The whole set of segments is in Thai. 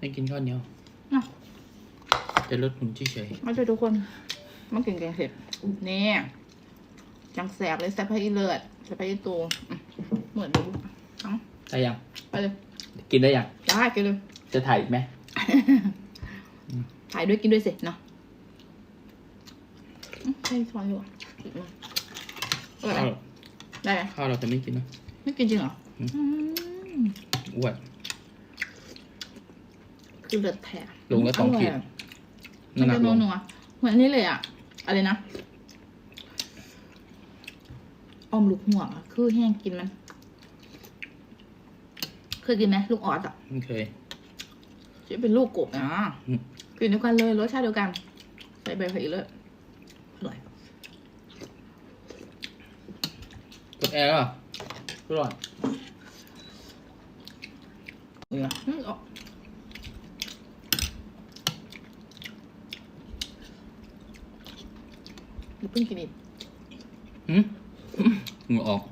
ไม่กินข้าวเหนียวเนาะจะลดหุ่นเฉยมาช่วยทุกคนมากินแกงเห็ดนี่จังแสบเลยแสบพะอีเลือดแสบพะอีตูอืมเหมือนดูเอาๆได้ยัง ไปเลยกินได้ยัง ได้กินเลย จะถ่ายอีกไหม ถ่ายด้วยกินด้วยสิเนาะอืมใช่ช้อนอยู่อะอืมอร่อยไหมข้าวได้ไหมข้าวเราจะไม่กินนะไม่กินจริงเหรออืมอืมอ้วน คือเลือดแท้ลงแล้วสองขีดร่ยะน้ำหนักมันลจะงนัวๆเหมือนอันนี้เลยอะ อะไรนะออมลูกหัวอะคือแห้งกินมัน เคยกินไหมลูกออสอะไม่เคยจะเป็นลูกกบนะอืมกินเดียวกันเลยรสชาติเดียวกัน ใส่ใบผักอีเลยอร่อยกดแอร์แล้วเหรออร่อยเนี่ย อืมออกเดี๋ยวเพิ่งกินอีกหืมเหงื่อออก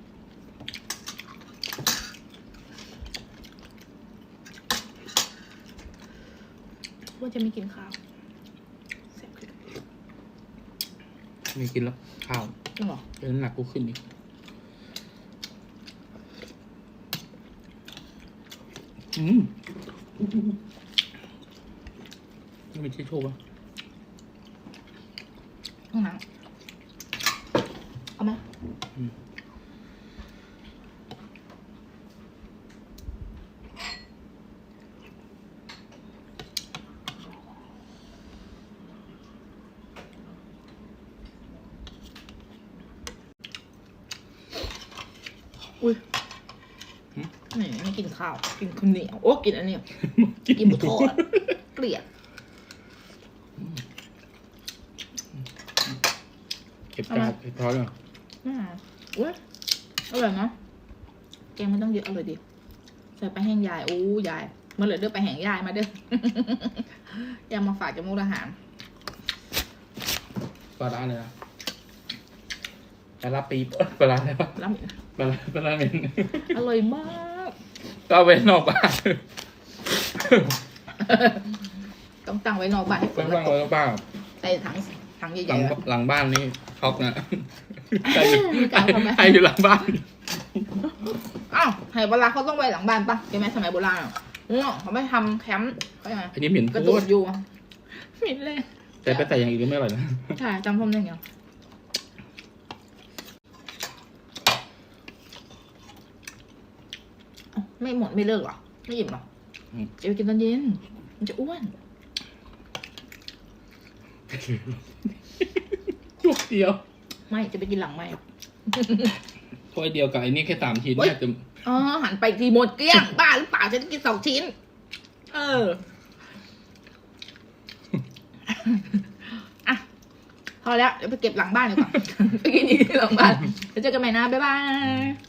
ว่าจะไม่กินข้าวแซ่บขึ้นไม่กินแล้วข้าวจริงเหรอเดี๋ยวน้ำหนักกูขึ้นอีกอืมนี่เป็นที่โชว์ปะห้องน้ำ เอาไหมอุ้ยแหมไม่กินข้าว กินข้าวเหนียว โอ้กินอันเนี้ยกินหมูทอดเกลียด เก็บจานเก็บพอแล้ว อ่าอุ้ยอร่อยนะแกงไม่ต้องเยอะอร่อยดีใส่ไปลาแห้งยายอู้ยายมาเลยเด้อไปแห้งยายมาเด้อยายมาฝากจากมุกดาหารปลาร้าเลยนะปลาร้าปีบเอ้ยปลาร้าอะไรวะแล้วมีปลาร้าปลาร้าเป็นอร่อยมากก็เอาไว้นอกบ้านต้องตั้งไว้นอกบ้านให้ฝต้อนงมาตั้งตไว้กนอกบ้านใส่ถังถังใหหลัญ่งๆอะหลังบ้านนี่ ช็อกนะใครอยู่ไม่กล้าเข้าไปใครอยู่หลังบ้านอ้าวไหโบราณเขาต้องไว้หลังบ้านปะใช่ไหมสมัยโบราณอะเนาะเขาไม่ทำแคมป์เขายังไงอันนี้เหม็นกระโคโดตดรอยู่เหม็นเลย แต่ไปใส่อย่างอื่นก็ไม่อร่อยนะใช่จำผมได้ไงเอ้าไม่หมดไม่เลิกเหรอ ไม่อิ่มเหรออืมจะไปกินตอนเย็น มันจะอ้วนจุก เดียวไม่จะไปกินหลังไม่ถ้วยเดียวกับไอ้นี่แค่สามชิ้นเฮ้ยน่าจะอ๋อหันไปอีกทีหมดเกลี้ยง บ้าหรือเปล่าจะได้กินสองชิ้น เอออะพอแล้วเดี๋ยวไปเก็บหลังบ้านดีกว่าไปกินอีกที่หลังบ้านเดี๋ยวเจอกันใหม่นะบ๊ายบาย